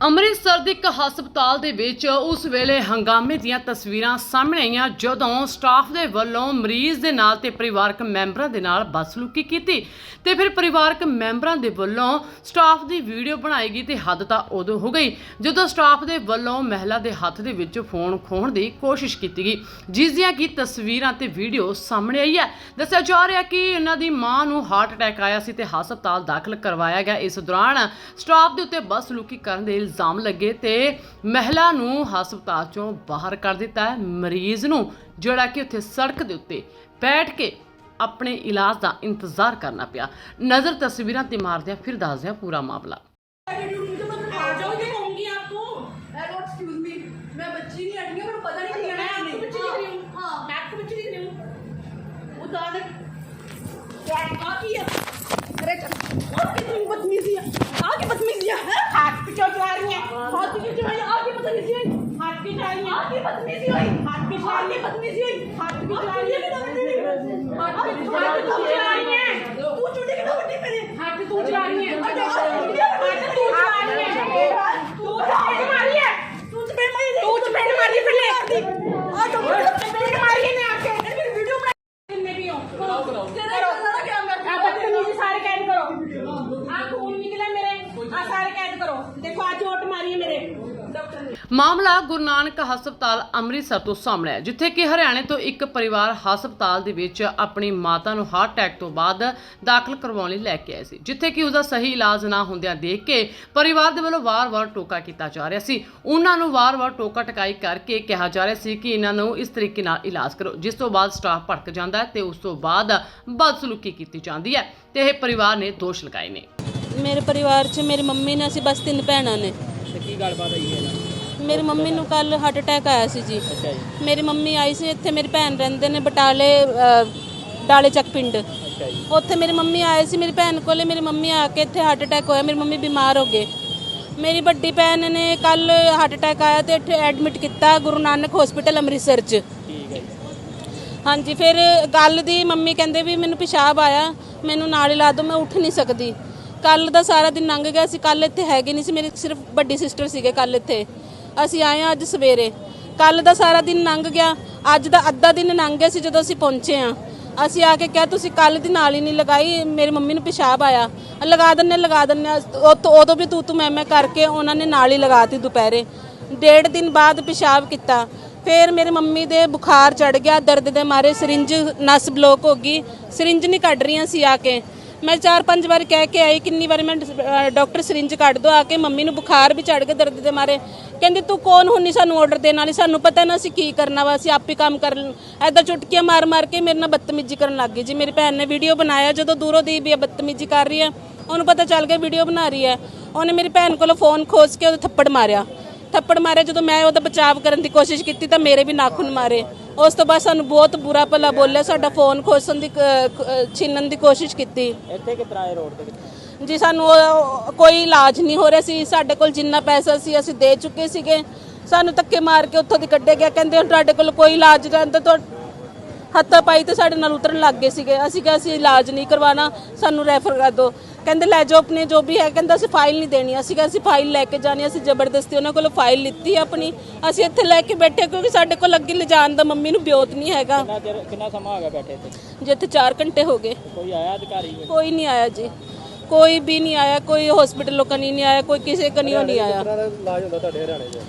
ਅੰਮ੍ਰਿਤਸਰ ਦੇ ਇੱਕ ਹਸਪਤਾਲ ਦੇ ਵਿੱਚ ਉਸ ਵੇਲੇ ਹੰਗਾਮੇ ਦੀਆਂ ਤਸਵੀਰਾਂ ਸਾਹਮਣੇ ਆਈਆਂ, ਜਦੋਂ ਸਟਾਫ ਦੇ ਵੱਲੋਂ ਮਰੀਜ਼ ਦੇ ਨਾਲ ਤੇ ਪਰਿਵਾਰਕ ਮੈਂਬਰਾਂ ਦੇ ਨਾਲ ਬਦਸਲੂਕੀ ਕੀਤੀ ਤੇ ਫਿਰ ਪਰਿਵਾਰਕ ਮੈਂਬਰਾਂ ਦੇ ਵੱਲੋਂ ਸਟਾਫ ਦੀ ਵੀਡੀਓ ਬਣਾਈ ਗਈ ਤੇ ਹੱਦ ਤਾਂ ਉਦੋਂ ਹੋ ਗਈ, ਜਦੋਂ ਸਟਾਫ ਦੇ ਵੱਲੋਂ ਮਹਿਲਾ ਦੇ ਹੱਥ ਦੇ ਵਿੱਚ ਫੋਨ ਖੋਹਣ ਦੀ ਕੋਸ਼ਿਸ਼ ਕੀਤੀ ਗਈ, ਜਿਸ ਦੀਆਂ ਕਿ ਤਸਵੀਰਾਂ ਤੇ ਵੀਡੀਓ ਸਾਹਮਣੇ ਆਈ ਹੈ। ਦੱਸਿਆ ਜਾ ਰਿਹਾ ਕਿ ਇਹਨਾਂ ਦੀ ਮਾਂ ਨੂੰ ਹਾਰਟ ਅਟੈਕ ਆਇਆ ਸੀ ਤੇ ਹਸਪਤਾਲ ਦਾਖਲ ਕਰਵਾਇਆ ਗਿਆ। ਇਸ ਦੌਰਾਨ ਸਟਾਫ ਦੇ ਉੱਤੇ ਬਦਸਲੂਕੀ ਕਰਨ ਦੇ ਇਲਜ਼ਾਮ ਲੱਗੇ ਤੇ ਮਹਿਲਾ ਨੂੰ ਹਸਪਤਾਲ ਚੋਂ ਬਾਹਰ ਕਰ ਦਿੱਤਾ ਹੈ ਮਰੀਜ਼ ਨੂੰ ਜਿਹੜਾ ਕਿ ਉੱਥੇ ਸੜਕ ਦੇ ਉੱਤੇ ਬੈਠ ਕੇ ਆਪਣੇ ਇਲਾਜ ਦਾ ਇੰਤਜ਼ਾਰ ਕਰਨਾ ਪਿਆ ਨਜ਼ਰ ਤਸਵੀਰਾਂ ਤੇ ਮਾਰਦਿਆਂ ਫਿਰ ਦੱਸਦਿਆਂ ਪੂਰਾ ਮਾਮਲਾ आ जाओ ये कहूंगी आपको हेलो एक्सक्यूज मी मैं बच्ची नहीं हटी हूं पता नहीं मैं क्या आपको बच्ची दिख रही हूँ हाँ मैं आपको बच्ची दिख रही हूँ उतार क्या आ किया अरे चल और कितनी बदतमीजी है आगे बदतमीजी है हाथ पे क्यों चला रही है क्यों चला रही है आगे बदतमीजी हुई। हाथ पे चला रही है। आगे बदतमीजी हुई। हाथ पे चला रही है। बदतमीजी हुई। हाथ पे चला रही है। हाथ तू चला रही है। तू चुड़ी कितना बड़ी मेरे हाथ पे तू चला रही है। अरे, हाथ पे तू चला रही है। तू चपेट मारी है। तू चपेट मारी तू चपेट मारी फिर ले आ जाओ चपेट मारी ने आके मेरी वीडियो मैं भी हूँ। तेरा सारा क्या बदतमीजी सारे करो। निकला ਮਾਮਲਾ ਗੁਰੂ ਨਾਨਕ ਹਸਪਤਾਲ ਅੰਮ੍ਰਿਤਸਰ ਤੋਂ ਸਾਹਮਣੇ ਹੈ, ਜਿੱਥੇ ਕਿ ਹਰਿਆਣੇ ਤੋਂ ਇੱਕ ਪਰਿਵਾਰ ਹਸਪਤਾਲ ਦੇ ਵਿੱਚ ਆਪਣੀ ਮਾਤਾ ਨੂੰ ਹਾਰਟ ਅਟੈਕ ਤੋਂ ਬਾਅਦ ਦਾਖਲ ਕਰਵਾਉਣ ਲਈ ਲੈ ਕੇ ਆਏ ਸੀ, ਜਿੱਥੇ ਕਿ ਉਹਦਾ ਸਹੀ ਇਲਾਜ ਨਾ ਹੁੰਦਿਆਂ ਦੇਖ ਕੇ ਪਰਿਵਾਰ ਦੇ ਵੱਲੋਂ ਵਾਰ-ਵਾਰ ਟੋਕਾ ਕੀਤਾ ਜਾ ਰਿਹਾ ਸੀ। ਉਹਨਾਂ ਨੂੰ ਵਾਰ-ਵਾਰ ਟੋਕਾ ਟਕਾਈ ਕਰਕੇ ਕਿਹਾ ਜਾ ਰਿਹਾ ਸੀ ਕਿ ਇਹਨਾਂ ਨੂੰ ਇਸ ਤਰੀਕੇ ਨਾਲ ਇਲਾਜ ਕਰੋ, ਜਿਸ ਤੋਂ ਬਾਅਦ ਸਟਾਫ ਭੜਕ ਜਾਂਦਾ ਹੈ ਤੇ ਉਸ ਤੋਂ ਬਾਅਦ ਬਦਸਲੂਕੀ ਕੀਤੀ ਜਾਂਦੀ ਹੈ ਤੇ ਇਹ ਪਰਿਵਾਰ ਨੇ ਦੋਸ਼ ਲਗਾਏ ਨੇ। ਮੇਰੇ ਪਰਿਵਾਰ 'ਚ ਮੇਰੀ ਮੰਮੀ ਨੇ ਅਸੀਂ ਬਸ ਤਿੰਨ ਭੈਣਾਂ ਨੇ। ਤੇ ਕੀ ਗੱਲਬਾਤ ਹੋਈ ਹੈ? ਮੇਰੀ ਮੰਮੀ ਨੂੰ ਕੱਲ ਹਾਰਟ ਅਟੈਕ ਆਇਆ ਸੀ ਜੀ। ਅੱਛਾ ਜੀ। ਮੇਰੀ ਮੰਮੀ ਆਈ ਸੀ ਇੱਥੇ ਮੇਰੀ ਭੈਣ ਰਹਿੰਦੇ ਨੇ ਬਟਾਲੇ ਡਾਲੇ ਚੱਕ ਪਿੰਡ। ਅੱਛਾ ਜੀ। ਉੱਥੇ ਮੇਰੀ ਮੰਮੀ ਆਏ ਸੀ ਮੇਰੀ ਭੈਣ ਕੋਲੇ ਮੇਰੀ ਮੰਮੀ ਆ ਕੇ ਇੱਥੇ ਹਾਰਟ ਅਟੈਕ ਹੋਇਆ ਮੇਰੀ ਮੰਮੀ ਬਿਮਾਰ ਹੋ ਗਏ। ਮੇਰੀ ਵੱਡੀ ਭੈਣ ਨੇ ਕੱਲ ਹਾਰਟ ਅਟੈਕ ਆਇਆ ਤੇ ਇੱਥੇ ਐਡਮਿਟ ਕੀਤਾ ਗੁਰੂ ਨਾਨਕ ਹਸਪੀਟਲ ਅੰਮ੍ਰਿਤਸਰ 'ਚ। ਠੀਕ ਹੈ ਜੀ। ਹਾਂਜੀ ਫਿਰ ਗੱਲ ਦੀ ਮੰਮੀ ਕਹਿੰਦੇ ਵੀ ਮੈਨੂੰ ਪਿਸ਼ਾਬ ਆਇਆ ਮੈਨੂੰ ਨਾਲ ਹੀ ਲਾ ਦਿਓ ਮੈਂ ਉੱਠ ਨਹੀਂ ਸਕਦੀ। ਕੱਲ ਦਾ ਸਾਰਾ ਦਿਨ ਲੰਘ ਗਿਆ ਸੀ ਕੱਲ ਇੱਥੇ ਹੈਗੇ ਨਹੀਂ ਸੀ, ਮੇਰੀ ਸਿਰਫ ਵੱਡੀ ਸਿਸਟਰ ਸੀਗੇ ਕੱਲ ਇੱਥੇ। ਅਸੀਂ ਆਏ ਹਾਂ ਅੱਜ ਸਵੇਰੇ। ਕੱਲ ਦਾ ਸਾਰਾ ਦਿਨ ਲੰਘ ਗਿਆ, ਅੱਜ ਦਾ ਅੱਧਾ ਦਿਨ ਲੰਘ ਗਿਆ ਸੀ ਜਦੋਂ ਅਸੀਂ ਪਹੁੰਚੇ ਹਾਂ। ਅਸੀਂ ਆ ਕੇ ਕਿਹਾ, ਤੁਸੀਂ ਕੱਲ ਦੀ ਨਾਲ ਹੀ ਨਹੀਂ ਲਗਾਈ, ਮੇਰੀ ਮੰਮੀ ਨੂੰ ਪਿਸ਼ਾਬ ਆਇਆ। ਲਗਾ ਦਿੰਨੇ ਲਗਾ ਦਿੰਨੇ ਉਹ ਤੋਂ- ਉਦੋਂ ਵੀ ਤੂੰ ਤੂੰ, ਮੈਂ ਮੈਂ ਕਰਕੇ ਉਹਨਾਂ ਨੇ ਨਾਲ ਹੀ ਲਗਾਤੀ ਦੁਪਹਿਰੇ। ਡੇਢ ਦਿਨ ਬਾਅਦ ਪਿਸ਼ਾਬ ਕੀਤਾ। ਫਿਰ ਮੇਰੇ ਮੰਮੀ ਦੇ ਬੁਖਾਰ ਚੜ ਗਿਆ, ਦਰਦ ਦੇ ਮਾਰੇ, ਸਰਿੰਜ ਨਸ ਬਲੋਕ ਹੋ ਗਈ। ਸਰਿੰਜ ਨਹੀਂ ਕੱਢ ਰਹੀਆਂ ਸੀ ਆ ਕੇ। ਮੈਂ ਚਾਰ ਪੰਜ ਵਾਰ ਕਹਿ ਕੇ ਆਈ, ਕਿੰਨੀ ਵਾਰ ਮੈਂ ਡਾਕਟਰ ਸਰਿੰਜ ਕੱਢ ਦੋ ਆ ਕੇ ਮੰਮੀ ਨੂੰ ਬੁਖਾਰ ਵੀ ਚੜ ਗਿਆ ਦਰਦ ਦੇ ਮਾਰੇ। ਕਹਿੰਦੇ, ਤੂੰ ਕੌਣ ਹੁੰਨੀ ਸਾਨੂੰ ਆਰਡਰ ਦੇਣ ਵਾਲੀ? ਸਾਨੂੰ ਪਤਾ ਨਾ ਅਸੀਂ ਕੀ ਕਰਨਾ ਵਾ, ਅਸੀਂ ਆਪੇ ਕੰਮ ਕਰ ਐਦਾਂ ਚੁਟਕੀਆਂ ਮਾਰ ਮਾਰ ਕੇ ਮੇਰੇ ਨਾਲ ਬਦਤਮੀਜ਼ੀ ਕਰਨ ਲੱਗ ਗਈ ਜੀ। ਮੇਰੀ ਭੈਣ ਨੇ ਵੀਡੀਓ ਬਣਾਇਆ, ਜਦੋਂ ਦੂਰੋਂ ਦੀ ਵੀ ਬਦਤਮੀਜ਼ੀ ਕਰ ਰਹੀ ਹੈ, ਉਹਨੂੰ ਪਤਾ ਚੱਲ ਗਿਆ ਵੀਡੀਓ ਬਣਾ ਰਹੀ ਹੈ। ਉਹਨੇ ਮੇਰੀ ਭੈਣ ਕੋਲੋਂ ਫੋਨ ਖੋਜ ਕੇ ਉਹਦੇ ਥੱਪੜ ਮਾਰਿਆ। ਥੱਪੜ ਮਾਰਿਆ। ਜਦੋਂ ਮੈਂ ਉਹਦਾ ਬਚਾਅ ਕਰਨ ਦੀ ਕੋਸ਼ਿਸ਼ ਕੀਤੀ ਤਾਂ ਮੇਰੇ ਵੀ ਨਾਖੂਨ ਮਾਰੇ। ਉਸ ਤੋਂ ਬਾਅਦ ਸਾਨੂੰ ਬਹੁਤ ਬੁਰਾ ਭਲਾ ਬੋਲਿਆ। ਸਾਡਾ ਫੋਨ ਖੋਸਣ ਦੀ ਛੀਨਣ ਦੀ ਕੋਸ਼ਿਸ਼ ਕੀਤੀ। ਇੱਥੇ ਕਿਤਰਾ ਇਹ ਰੋਡ ਤੇ? ਜੀ ਸਾਨੂੰ ਉਹ- ਕੋਈ ਇਲਾਜ ਨਹੀਂ ਹੋ ਰਿਹਾ ਸੀ। ਸਾਡੇ ਕੋਲ ਜਿੰਨਾ ਪੈਸਾ ਸੀ ਅਸੀਂ ਦੇ ਚੁੱਕੇ ਸੀਗੇ। ਸਾਨੂੰ ਧੱਕੇ ਮਾਰ ਕੇ ਉੱਥੋਂ ਦੀ ਕੱਢਿਆ ਗਿਆ। ਕਹਿੰਦੇ ਹੁਣ ਤੁਹਾਡੇ ਕੋਲ ਕੋਈ ਇਲਾਜ ਨਹੀਂ ਤਾਂ ਤੁਹਾ- ਹੱਥਾਂ ਪਾਈ ਤੇ ਸਾਡੇ ਨਾਲ ਉਤਰਨ ਲੱਗ ਗਏ ਸੀਗੇ। ਅਸੀਂ ਕਿਹਾ ਅਸੀਂ ਇਲਾਜ ਨਹੀਂ ਕਰਵਾਉਣਾ। ਸਾਨੂੰ ਰੈਫਰ ਕਰ ਦਿਓ। ਕਹਿੰਦੇ ਲੈ ਜਾਓ ਆਪਣੇ ਜੋ ਵੀ ਹੈ ਕਹਿੰਦਾ ਅਸੀਂ ਫਾਈਲ ਨਹੀਂ ਦੇਣੀ। ਅਸੀਂ ਕਿਹਾ ਅਸੀਂ ਫਾਈਲ ਲੈ ਕੇ ਜਾਣੀ ਅਸੀਂ ਜ਼ਬਰਦਸਤੀ ਉਹਨਾਂ ਕੋਲੋਂ ਫਾਈਲ ਲਿੱਤੀ ਆਪਣੀ। ਅਸੀਂ ਇੱਥੇ ਲੈ ਕੇ ਬੈਠੇ ਕਿਉਂਕਿ ਸਾਡੇ ਕੋਲ ਅੱਗੇ ਲਿਜਾਣ ਦਾ ਮੰਮੀ ਨੂੰ ਬਿਓਤ ਨਹੀਂ ਹੈਗਾ। ਕਿੰਨਾ ਚਿਰ ਕਿੰਨਾ ਸਮਾਂ ਹੋ ਗਿਆ ਬੈਠੇ ਇੱਥੇ? ਜਿੱਥੇ 4 ਘੰਟੇ ਹੋ ਗਏ। ਕੋਈ ਆਇਆ ਅਧਿਕਾਰੀ? ਕੋਈ? ਨਹੀਂ ਆਇਆ ਜੀ। ਕੋਈ ਵੀ ਨਹੀਂ ਆਇਆ ਕੋਈ ਹਸਪੀਟਲ ਲੋਕਾਂ ਨਹੀਂ ਆਇਆ ਕੋਈ ਕਿਸੇ ਕਨੀਓ ਨਹੀਂ ਆਇਆ।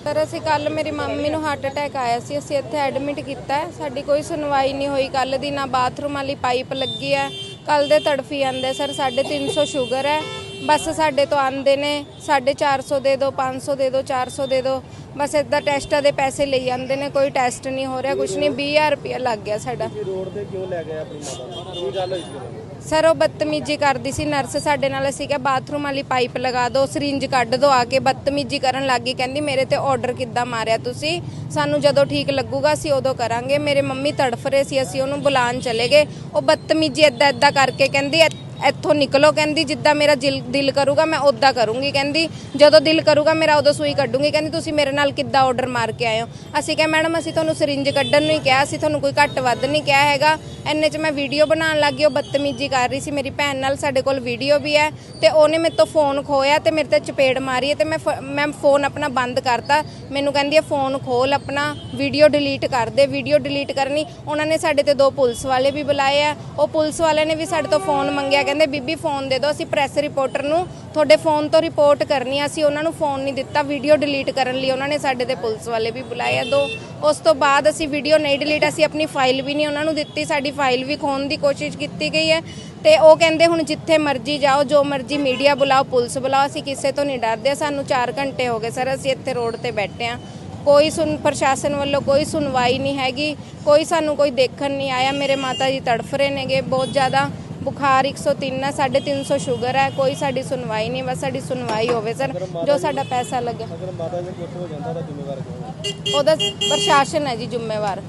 ਸਰ ਅਸੀਂ ਕੱਲ ਮੇਰੀ ਮੰਮੀ ਨੂੰ ਹਾਰਟ ਅਟੈਕ ਆਇਆ ਸੀ ਅਸੀਂ ਇੱਥੇ ਐਡਮਿਟ ਕੀਤਾ ਹੈ। ਸਾਡੀ ਕੋਈ ਸੁਣਵਾਈ ਨਹੀਂ ਹੋਈ। ਕੱਲ ਦੀ ਨਾ ਬਾਥਰੂਮ ਵਾਲੀ ਪਾਈਪ ਲੱਗੀ ਹੈ ਕੱਲ ਦੇ ਤੜਫੀ ਆਂਦੇ, ਸਰ 350 ਸ਼ੂਗਰ ਹੈ। ਬਸ ਸਾਡੇ ਤੋਂ ਆਂਦੇ ਨੇ 450 ਦੇ ਦਿਓ 500 ਦੇ ਦਿਓ 400 ਦੇ ਦਿਓ ਬਸ ਇਦਾਂ ਟੈਸਟਾਂ ਦੇ ਪੈਸੇ ਲਈ ਜਾਂਦੇ ਨੇ, ਕੋਈ ਟੈਸਟ ਨਹੀਂ ਹੋ ਰਿਹਾ, ਕੁਛ ਨਹੀਂ 20000 ਰੁਪਇਆ ਲੱਗ ਗਿਆ ਸਾਡਾ। ਰੋਡ ਤੇ ਕਿਉਂ ਲੈ ਗਏ ਆਪਣੀ ਮਾਤਾ ਕੀ ਗੱਲ ਹੋਈ ਸੀ? ਸਰ, ਉਹ ਬਦਤਮੀਜੀ ਕਰਦੀ ਸੀ। ਨਰਸ ਸਾਡੇ ਨਾਲ ਅਸੀਂ ਕਿਹਾ, ਬਾਥਰੂਮ ਵਾਲੀ ਪਾਈਪ ਲਗਾ ਦਿਓ, ਸਰਿੰਜ ਕੱਢ ਦਿਓ ਆ ਕੇ। ਬਦਤਮੀਜੀ ਕਰਨ ਲੱਗੀ ਕਹਿੰਦੀ, ਮੇਰੇ ਤੇ ਆਰਡਰ ਕਿੱਦਾਂ ਮਾਰਿਆ ਤੁਸੀਂ? ਸਾਨੂੰ ਜਦੋਂ ਠੀਕ ਲੱਗੂਗਾ, ਅਸੀਂ ਉਦੋਂ ਕਰਾਂਗੇ। ਮੇਰੇ ਮੰਮੀ ਤੜਫ ਰਹੇ ਸੀ, ਅਸੀਂ ਉਹਨੂੰ ਬੁਲਾਉਣ ਚਲੇ ਗਏ। ਉਹ ਬਦਤਮੀਜੀ ਏਦਾਂ ਏਦਾਂ ਕਰਕੇ ਕਹਿੰਦੀ ਇੱਥੋਂ ਨਿਕਲੋ ਕਹਿੰਦੀ, ਜਿੱਦਾਂ ਮੇਰਾ ਦਿਲ ਦਿਲ ਕਰੂਗਾ ਮੈਂ ਉਦਾਂ ਕਰੂੰਗੀ ਕਹਿੰਦੀ। ਜਦੋਂ ਦਿਲ ਕਰੂਗਾ ਮੇਰਾ ਉਦੋਂ ਸੂਈ ਕੱਢੂੰਗੀ ਕਹਿੰਦੀ, ਤੁਸੀਂ ਮੇਰੇ ਨਾਲ ਕਿੱਦਾਂ ਆਰਡਰ ਮਾਰ ਕੇ ਆਏ ਹੋ? ਅਸੀਂ ਕਿਹਾ, ਮੈਡਮ, ਅਸੀਂ ਤੁਹਾਨੂੰ ਸਿਰਿੰਜ ਕੱਢਣ ਨੂੰ ਹੀ ਕਿਹਾ, ਅਸੀਂ ਤੁਹਾਨੂੰ ਕੋਈ ਘੱਟ ਵੱਧ ਨਹੀਂ ਕਿਹਾ ਹੈਗਾ। ਇੰਨੇ 'ਚ ਮੈਂ ਵੀਡੀਓ ਬਣਾਉਣ ਲੱਗੀ, ਉਹ ਬਦਤਮੀਜ਼ੀ ਕਰ ਰਹੀ ਸੀ। ਮੇਰੀ ਭੈਣ ਨਾਲ ਸਾਡੇ ਕੋਲ ਵੀਡੀਓ ਵੀ ਹੈ ਤੇ ਉਹਨੇ ਮੇਰੇ ਤੋਂ ਫੋਨ ਖੋਇਆ ਤੇ ਮੇਰੇ ਤੇ ਚਪੇੜ ਮਾਰੀ ਹੈ ਤੇ ਮੈਂ ਫ- ਮੈਂ ਫੋਨ ਆਪਣਾ ਬੰਦ ਕਰਤਾ। ਮੈਨੂੰ ਕਹਿੰਦੀ ਹੈ ਫੋਨ ਖੋਲ ਆਪਣਾ ਵੀਡੀਓ ਡਿਲੀਟ ਕਰ ਦੇ ਵੀਡੀਓ ਡਿਲੀਟ ਕਰਨੀ। ਉਹਨਾਂ ਨੇ ਸਾਡੇ ਤੇ ਦੋ ਪੁਲਿਸ ਵਾਲੇ ਵੀ ਬੁਲਾਏ ਆ। ਉਹ ਪੁਲਿਸ ਵਾਲਿਆਂ ਨੇ ਵੀ ਸਾਡੇ ਤੋਂ ਫੋਨ ਮੰਗਿਆ ਕਹਿੰਦੇ, ਬੀਬੀ, ਫੋਨ ਦੇ ਦਿਓ, ਅਸੀਂ ਪ੍ਰੈਸ ਰਿਪੋਰਟਰ ਨੂੰ ਤੁਹਾਡੇ ਫੋਨ ਤੋਂ ਰਿਪੋਰਟ ਕਰਨੀ ਆ। ਅਸੀਂ ਉਹਨਾਂ ਨੂੰ ਫੋਨ ਨਹੀਂ ਦਿੱਤਾ, ਵੀਡੀਓ ਡਿਲੀਟ ਕਰਨ ਲਈ ਉਹਨਾਂ ਨੇ ਸਾਡੇ ਤੇ ਪੁਲਿਸ ਵਾਲੇ ਵੀ ਬੁਲਾਏ ਆ ਦੋ। ਉਸ ਤੋਂ ਬਾਅਦ ਅਸੀਂ ਵੀਡੀਓ ਨਹੀਂ ਡਿਲੀਟ, ਅਸੀਂ ਆਪਣੀ ਫਾਈਲ ਵੀ ਨਹੀਂ ਉਹਨਾਂ ਨੂੰ ਦਿੱਤੀ, ਸਾਡੀ ਫਾਈਲ ਵੀ ਖੋਣ ਦੀ ਕੋਸ਼ਿਸ਼ ਕੀਤੀ ਗਈ ਹੈ। ਤੇ ਉਹ ਕਹਿੰਦੇ, ਹੁਣ ਜਿੱਥੇ ਮਰਜ਼ੀ ਜਾਓ, ਜੋ ਮਰਜ਼ੀ ਮੀਡੀਆ ਬੁਲਾਓ, ਪੁਲਿਸ ਬੁਲਾਓ, ਅਸੀਂ ਕਿਸੇ ਤੋਂ ਨਹੀਂ ਡਰਦੇ, ਸਾਨੂੰ 4 ਘੰਟੇ ਹੋ ਗਏ, ਸਰ, ਅਸੀਂ ਇੱਥੇ ਰੋਡ ਤੇ ਬੈਠੇ ਆ ਕੋਈ ਸੁਣ, ਪ੍ਰਸ਼ਾਸਨ ਵੱਲੋਂ ਕੋਈ ਸੁਣਵਾਈ ਨਹੀਂ ਹੈਗੀ, ਕੋਈ ਸਾਨੂੰ ਕੋਈ ਦੇਖਣ ਨਹੀਂ ਆਇਆ, ਮੇਰੇ ਮਾਤਾ ਜੀ ਤੜਫ ਰਹੇ ਨੇਗੇ ਬਹੁਤ ਜ਼ਿਆਦਾ। ਬੁਖਾਰ 103 ਹੈ 350 ਸ਼ੂਗਰ ਹੈ ਕੋਈ ਸਾਡੀ ਸੁਣਵਾਈ ਨਹੀਂ ਬਸ ਸਾਡੀ ਸੁਣਵਾਈ ਹੋਵੇ ਸਰ ਜੋ ਸਾਦਾ ਪੈਸਾ ਲੱਗੇ। ਅਗਰ ਮਾਤਾ ਜੀ ਕੁਝ ਹੋ ਜਾਂਦਾ ਤਾਂ ਜ਼ਿੰਮੇਵਾਰ ਕੌਣ ਹੈ ਉਹਦਾ ਪ੍ਰਸ਼ਾਸਨ ਹੈ ਜੀ ਜ਼ਿੰਮੇਵਾਰ।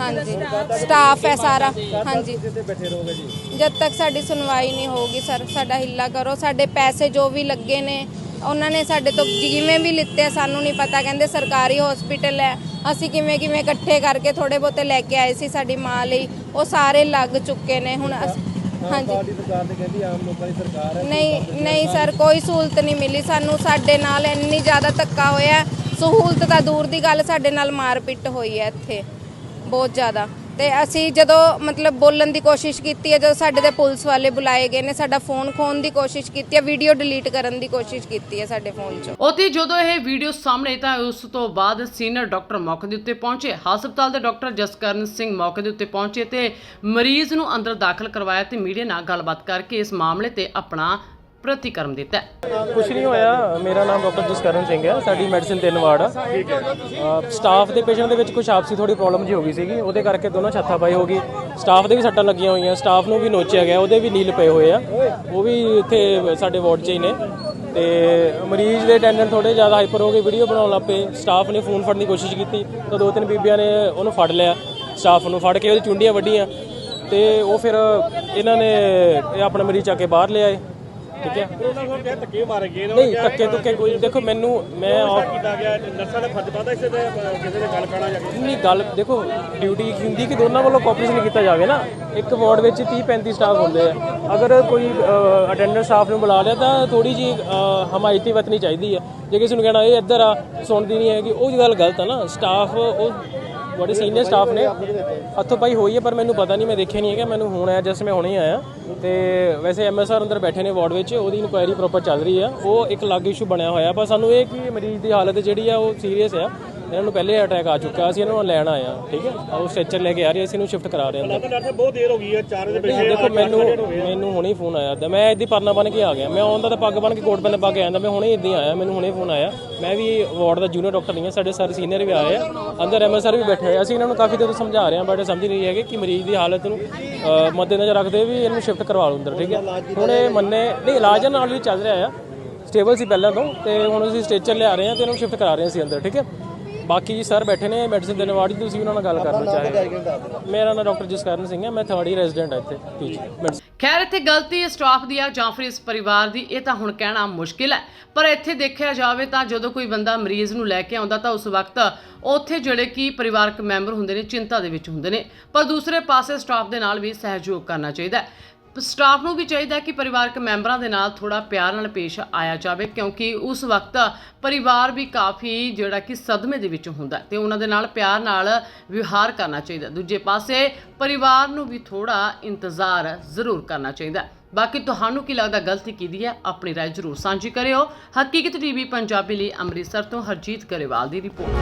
ਹਾਂਜੀ। ਸਟਾਫ ਹੈ ਸਾਰਾ। ਹਾਂਜੀ। ਜਦ ਤੱਕ ਸਾਡੀ ਸੁਣਵਾਈ ਨਹੀਂ ਹੋਊਗੀ ਸਰ ਸਾਡਾ ਹਿੱਲਾ ਕਰੋ। ਸਾਡੇ ਪੈਸੇ ਜੋ ਵੀ ਲੱਗੇ ਨੇ ਉਹਨਾਂ ਨੇ ਸਾਡੇ ਤੋਂ ਜਿਵੇਂ ਵੀ ਲਿੱਤੇ ਸਾਨੂੰ ਨਹੀਂ ਪਤਾ। ਕਹਿੰਦੇ ਸਰਕਾਰੀ ਹਸਪੀਟਲ ਹੈ। ਅਸੀਂ ਕਿਵੇਂ ਕਿਵੇਂ ਇਕੱਠੇ ਕਰਕੇ ਥੋੜੇ ਬਹੁਤੇ ਲੈ ਕੇ ਆਏ ਸੀ ਸਾਡੀ ਮਾਂ ਲਈ। ਉਹ ਸਾਰੇ ਲੱਗ ਚੁੱਕੇ ਨੇ। ਹੁਣ ਅਸੀਂ- ਹਾਂਜੀ ਪਾਰਟੀ ਸਰਕਾਰ ਤੇ ਕਹਿੰਦੀ ਆਮ ਲੋਕਾਂ ਦੀ ਸਰਕਾਰ ਹੈ ਨਹੀਂ ਨਹੀਂ ਸਰ ਕੋਈ ਸਹੂਲਤ ਨਹੀਂ ਮਿਲੀ ਸਾਨੂੰ ਸਾਡੇ ਨਾਲ ਇੰਨੀ ਜ਼ਿਆਦਾ ਧੱਕਾ ਹੋਇਆ। ਸਹੂਲਤ ਤਾਂ ਦੂਰ ਦੀ ਗੱਲ ਸਾਡੇ ਨਾਲ ਮਾਰਪਿੱਟ ਹੋਈ ਹੈ ਇੱਥੇ ਬਹੁਤ ਜ਼ਿਆਦਾ ਤੇ ਅਸੀਂ ਜਦੋਂ ਮਤਲਬ ਬੋਲਣ ਦੀ ਕੋਸ਼ਿਸ਼ ਕੀਤੀ ਹੈ, ਜਦੋਂ ਸਾਡੇ ਤੇ ਪੁਲਿਸ ਵਾਲੇ ਬੁਲਾਏ ਗਏ ਨੇ, ਸਾਡਾ ਫੋਨ ਖੋਣ ਦੀ ਕੋਸ਼ਿਸ਼ ਕੀਤੀ ਹੈ ਵੀਡੀਓ ਡਿਲੀਟ ਕਰਨ ਦੀ ਕੋਸ਼ਿਸ਼ ਕੀਤੀ ਹੈ ਸਾਡੇ ਫੋਨ 'ਚੋਂ। ਉਤੇ ਜਦੋਂ ਇਹ ਵੀਡੀਓ ਸਾਹਮਣੇ ਤਾਂ ਉਸ ਤੋਂ ਬਾਅਦ ਸੀਨੀਅਰ ਡਾਕਟਰ ਮੌਕੇ ਦੇ ਉੱਤੇ ਪਹੁੰਚੇ। ਹਸਪਤਾਲ ਦੇ ਡਾਕਟਰ ਜਸਕਰਨ ਸਿੰਘ ਮੌਕੇ ਦੇ ਉੱਤੇ ਪਹੁੰਚੇ ਤੇ ਮਰੀਜ਼ ਨੂੰ ਅੰਦਰ ਦਾਖਲ ਕਰਵਾਇਆ ਤੇ ਮੀਡੀਆ ਨਾਲ ਗੱਲਬਾਤ ਕਰਕੇ ਇਸ ਮਾਮਲੇ ਤੇ ਆਪਣਾ ਪ੍ਰਤੀਕਰਮ ਦਿੱਤਾ ਕੁਛ ਨਹੀਂ ਹੋਇਆ। ਮੇਰਾ ਨਾਮ ਡਾਕਟਰ ਜਸਕਰਨ ਸਿੰਘ ਹੈ। ਸਾਡੀ ਮੈਡੀਸਿਨ ਤਿੰਨ ਵਾਰਡ ਆ। ਸਟਾਫ ਦੇ ਪੇਸ਼ੈਂਟ ਦੇ ਵਿੱਚ ਕੁਝ ਆਪਸੀ ਥੋੜੀ ਪ੍ਰੋਬਲਮ ਜੀ ਹੋ ਗਈ ਸੀਗੀ। ਉਹਦੇ ਕਰਕੇ ਦੋਨੋਂ ਛੱਥਾ ਪਾਈ ਹੋ ਗਈ। ਸਟਾਫ ਦੇ ਵੀ ਸੱਟਾਂ ਲੱਗੀਆਂ ਹੋਈਆਂ। ਸਟਾਫ ਨੂੰ ਵੀ ਨੋਚਿਆ ਗਿਆ। ਉਹਦੇ ਵੀ ਨੀਲ ਪਏ ਹੋਏ ਆ। ਉਹ ਵੀ ਇੱਥੇ ਸਾਡੇ ਵਾਰਡ 'ਚ ਹੀ ਨੇ। ਤੇ ਮਰੀਜ਼ ਦੇ ਅਟੈਂਡੈਂਟ ਥੋੜੇ ਜ਼ਿਆਦਾ ਹਾਈਪਰ ਹੋ ਗਏ। ਵੀਡੀਓ ਬਣਾਉਣ ਲੱਗ ਪਏ। ਸਟਾਫ ਨੇ ਫੋਨ ਫੜਨ ਦੀ ਕੋਸ਼ਿਸ਼ ਕੀਤੀ। ਤਾਂ ਦੋ ਤਿੰਨ ਬੀਬੀਆਂ ਨੇ ਉਹਨੂੰ ਫੜ ਲਿਆ। ਸਟਾਫ ਨੂੰ ਫੜ ਕੇ ਉਹਦੀ ਚੁੰਡੀਆਂ ਵੱਢੀਆਂ। ਤੇ ਉਹ ਫਿਰ ਇਹਨਾਂ ਨੇ ਇਹ ਆਪਣਾ ਮਰੀਜ਼ ਚੱਕ ਕੇ ਬਾਹਰ ਲਿਆਏ। ਠੀਕ ਹੈ ਉਹਨਾਂ ਨੂੰ ਕਿਹਾ ਧੱਕੇ ਮਾਰੇ ਗਏ ਨੇ ਨਹੀਂ ਧੱਕੇ ਧੁੱਕੇ ਕੋਈ ਦੇਖੋ ਮੈਨੂੰ ਮੈਂ ਆਪ- ਕੀਤਾ ਗਿਆ ਨਰਸਾਂ ਦਾ ਫਰਜ਼ ਪਾਦਾ ਇਸੇ ਤੇ ਕਿਸੇ ਦੇ ਗੱਲ ਪੈਣਾ ਜਾ ਕੇ ਨਹੀਂ ਗੱਲ ਦੇਖੋ ਡਿਊਟੀ ਕੀ ਹੁੰਦੀ ਕਿ ਦੋਨਾਂ ਵੱਲੋਂ ਕੋਆਪਰੇਸ਼ਨ ਕੀਤਾ ਜਾਵੇ ਨਾ। ਇੱਕ ਵਾਰਡ ਵਿੱਚ 30 35 ਸਟਾਫ ਹੁੰਦੇ ਆ। ਅਗਰ ਕੋਈ ਅਟੈਂਡੈਂਟ ਸਟਾਫ ਨੂੰ ਬੁਲਾ ਲਿਆ ਤਾਂ ਥੋੜੀ ਜੀ ਹਮਾਇਤੀ ਵਰਤਣੀ ਚਾਹੀਦੀ ਹੈ ਜੇ ਕਿਸੇ ਨੂੰ ਕਹਿਣਾ ਇਹ ਇੱਧਰ ਆ ਸੁਣਦੀ ਨਹੀਂ ਹੈਗੀ ਉਹ ਗੱਲ ਗਲਤ ਹੈ ਨਾ। ਸਟਾਫ ਉਹ ਬੜੇ ਸੀਨੀਅਰ ਸਟਾਫ ਨੇ। ਹੱਥੋਂ ਪਾਈ ਹੋਈ ਹੈ, ਪਰ ਮੈਨੂੰ ਪਤਾ ਨਹੀਂ, ਮੈਂ ਦੇਖਿਆ ਨਹੀਂ ਹੈਗਾ। ਮੈਨੂੰ ਹੁਣ ਆਇਆ, ਜਸ ਮੈਂ ਹੁਣੇ ਹੀ ਆਇਆ। ਤੇ ਵੈਸੇ ਐਮਐਸਆਰ ਅੰਦਰ ਬੈਠੇ ਨੇ ਵਾਰਡ ਵਿੱਚ, ਉਹਦੀ ਇਨਕੁਆਇਰੀ ਪ੍ਰੋਪਰ ਚੱਲ ਰਹੀ ਆ। ਉਹ ਇੱਕ ਅਲੱਗ ਇਸ਼ੂ ਬਣਿਆ ਹੋਇਆ। ਪਰ ਸਾਨੂੰ ਇਹ ਕਿ ਮਰੀਜ਼ ਦੀ ਹਾਲਤ ਜਿਹੜੀ ਆ, ਉਹ ਸੀਰੀਅਸ ਆ। ਇਹਨਾਂ ਨੂੰ ਪਹਿਲੇ ਅਟੈਕ ਆ ਚੁੱਕਾ ਅਸੀਂ ਇਹਨਾਂ ਨੂੰ ਲੈਣ ਆਏ ਆ ਠੀਕ ਹੈ? ਉਹ ਸਟ੍ਰੈਚਰ ਲੈ ਕੇ ਆ ਰਹੇ ਅਸੀਂ ਇਹਨੂੰ ਸ਼ਿਫਟ ਕਰਾ ਰਹੇ ਹਾਂ ਅੰਦਰ। ਡਾਕਟਰ ਬਹੁਤ ਦੇਰ ਹੋ ਗਈ ਹੈ 4 ਵਜੇ ਨਹੀਂ, ਦੇਖੋ ਮੈਨੂੰ ਮੈਨੂੰ ਹੁਣੇ ਫੋਨ ਆਇਆ। ਤਾਂ ਮੈਂ ਇੱਦੀ ਪਰਨਾ ਬਣ ਕੇ ਆ ਗਿਆ। ਮੈਂ ਆਉਂਦਾ ਤਾਂ ਪੱਗ ਬਣ ਕੇ ਕੋਟ ਪੈਨ ਪਾ ਕੇ ਆਇਆ ਮੈਂ ਹੁਣੇ ਇੱਦਾਂ ਆਇਆ ਮੈਨੂੰ ਹੁਣੇ ਫੋਨ ਆਇਆ। ਮੈਂ ਵੀ ਵਾਰਡ ਦਾ ਜੂਨੀਅਰ ਡਾਕਟਰ ਨਹੀਂ ਹਾਂ ਸਾਡੇ ਸਰ ਸੀਨੀਅਰ ਵੀ ਆਏ ਆ। ਅੰਦਰ ਐਮਐਸਆਰ ਵੀ ਬੈਠੇ ਆ। ਅਸੀਂ ਇਹਨਾਂ ਨੂੰ ਕਾਫੀ ਦੇਰ ਤੋਂ ਸਮਝਾ ਰਹੇ ਹਾਂ ਬਟ ਸਮਝ ਨਹੀਂ ਹੈਗੇ ਕਿ ਮਰੀਜ਼ ਦੀ ਹਾਲਤ ਨੂੰ ਮੱਦੇਨਜ਼ਰ ਰੱਖਦੇ ਵੀ ਇਹਨੂੰ ਸ਼ਿਫਟ ਕਰਵਾ ਲਓ ਅੰਦਰ ਠੀਕ ਹੈ? ਹੁਣ ਇਹ ਮੰਨੇ ਨਹੀਂ ਇਲਾਜ ਨਾਲ ਵੀ ਚੱਲ ਰਿਹਾ ਆ। ਸਟੇਬਲ ਸੀ ਪਹਿਲਾਂ ਤੋਂ ਤੇ ਹੁਣ ਅਸੀਂ ਸਟੇਚਰ ਲਿਆ ਰਹੇ ਹਾਂ ਤੇ ਇਹਨੂੰ ਸ਼ਿਫਟ ਕਰਾ ਰਹੇ ਹਾਂ ਅਸੀਂ ਅੰਦਰ ਠੀਕ ਹੈ? ਬਾਕੀ ਜੀ ਸਰ ਬੈਠੇ ਨੇ ਮੈਡੀਸਿਨ ਦੇ ਨਵਾੜੀ ਤੁਸੀਂ ਉਹਨਾਂ ਨਾਲ ਗੱਲ ਕਰਨਾ ਚਾਹੇ। ਮੇਰਾ ਨਾਮ ਡਾਕਟਰ ਜਸਕਰਨ ਸਿੰਘ ਹੈ ਮੈਂ ਥਰਡ ਈਅਰ ਰੈਜ਼ੀਡੈਂਟ ਹਾਂ ਇੱਥੇ ਟੀਚਰ ਖੈਰ ਇੱਥੇ ਗਲਤੀ ਸਟਾਫ ਦੀ ਆ ਜਾਂ ਫਿਰ ਇਸ ਪਰਿਵਾਰ ਦੀ ਇਹ ਤਾਂ ਹੁਣ ਕਹਿਣਾ ਮੁਸ਼ਕਿਲ ਹੈ। ਪਰ ਇੱਥੇ ਦੇਖਿਆ ਜਾਵੇ ਤਾਂ ਜਦੋਂ ਕੋਈ ਬੰਦਾ ਮਰੀਜ਼ ਨੂੰ ਲੈ ਕੇ ਆਉਂਦਾ ਤਾਂ ਉਸ ਵਕਤ ਉੱਥੇ ਜਿਹੜੇ ਕੀ ਪਰਿਵਾਰਕ ਮੈਂਬਰ ਹੁੰਦੇ ਨੇ ਚਿੰਤਾ ਦੇ ਵਿੱਚ ਹੁੰਦੇ ਨੇ। ਪਰ ਦੂਸਰੇ ਪਾਸੇ ਸਟਾਫ ਦੇ ਨਾਲ ਵੀ ਸਹਿਯੋਗ ਕਰਨਾ ਚਾਹੀਦਾ ਹੈ। ਸਟਾਫ ਨੂੰ ਵੀ ਚਾਹੀਦਾ ਹੈ ਕਿ ਪਰਿਵਾਰਕ ਮੈਂਬਰਾਂ ਦੇ ਨਾਲ ਥੋੜਾ ਪਿਆਰ ਨਾਲ ਪੇਸ਼ ਆਇਆ ਜਾਵੇ ਕਿਉਂਕਿ ਉਸ ਵਕਤ ਪਰਿਵਾਰ ਵੀ ਕਾਫੀ ਜਿਹੜਾ ਕਿ ਸਦਮੇ ਦੇ ਵਿੱਚ ਹੁੰਦਾ ਹੈ ਤੇ ਉਹਨਾਂ ਦੇ ਨਾਲ ਪਿਆਰ ਨਾਲ ਵਿਵਹਾਰ ਕਰਨਾ ਚਾਹੀਦਾ ਦੂਜੇ ਪਾਸੇ ਪਰਿਵਾਰ ਨੂੰ ਵੀ ਥੋੜਾ ਇੰਤਜ਼ਾਰ ਜ਼ਰੂਰ ਕਰਨਾ ਚਾਹੀਦਾ ਹੈ। ਬਾਕੀ ਤੁਹਾਨੂੰ ਕੀ ਲੱਗਦਾ ਗਲਤੀ ਕਿਹਦੀ ਹੈ ਆਪਣੀ رائے ਜ਼ਰੂਰ ਸਾਂਝੀ ਕਰਿਓ ਹਕੀਕਤ ਟੀਵੀ ਪੰਜਾਬੀ ਲਈ ਅੰਮ੍ਰਿਤਸਰ ਤੋਂ ਹਰਜੀਤ ਗਰੇਵਾਲ ਦੀ ਰਿਪੋਰਟ